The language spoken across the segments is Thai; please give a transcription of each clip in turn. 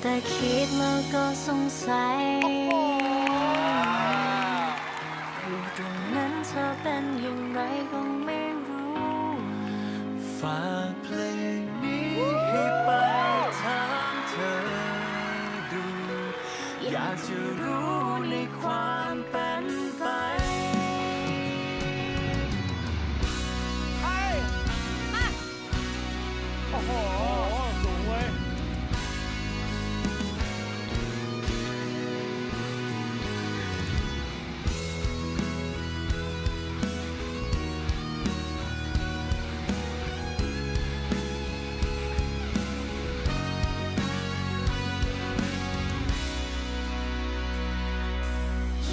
แต่คิดแล้วก็สงสัย อยู่ตรงนั้นเธอเป็นอย่างไรก็ไม่รู้ ฝากเพลงนี้ให้ไปถามเธอดู อยากจะรู้ในความเป็นไป โอ้โห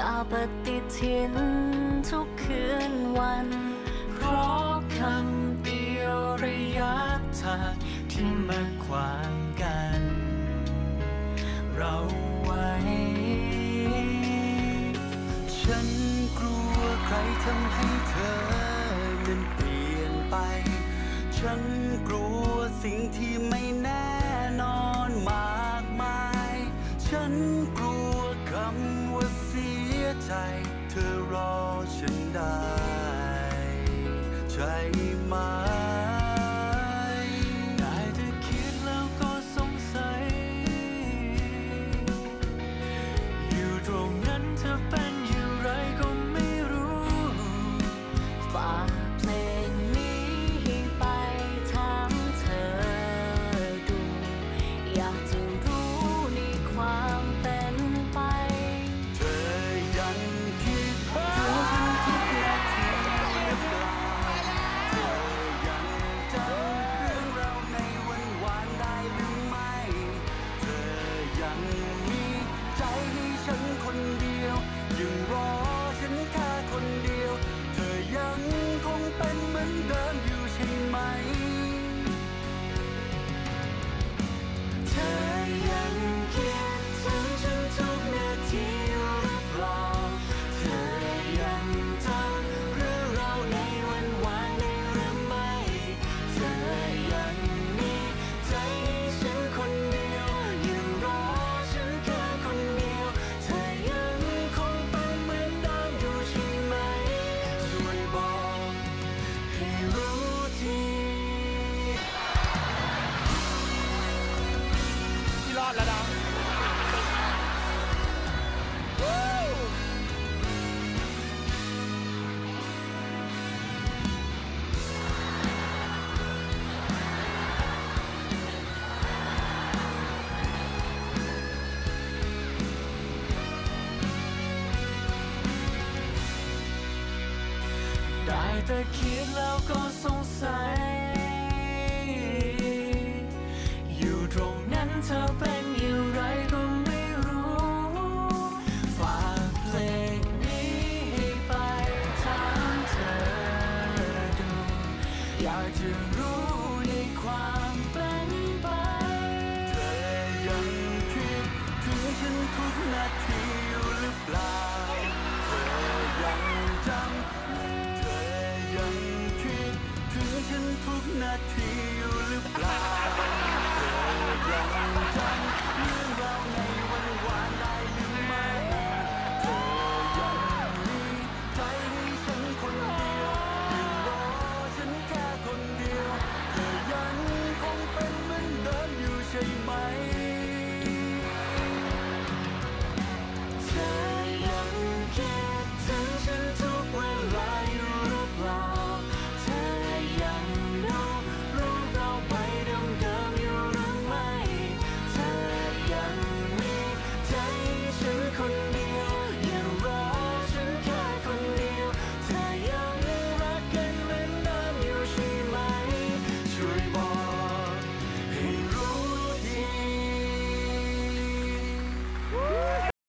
กาปฏิทินทุกคืนวัน เพราะคำเดียวระยะทางที่มาขวางกัน เราไว้ ฉันกลัวใครทำให้เธอนั้นเปลี่ยนไป ฉันกลัวสิ่งที่ไม่แน่นอนมา ได้แต่คิดแล้วก็สงสัย อยู่ตรงนั้นเธอเป็นอย่างไรก็ไม่รู้ ฝากเพลงนี้ให้ไปถามเธอดู อยากจะรู้ในความเป็นไปเธอยังคิดถึงฉันทุกนาทีอยู่หรือเปล่า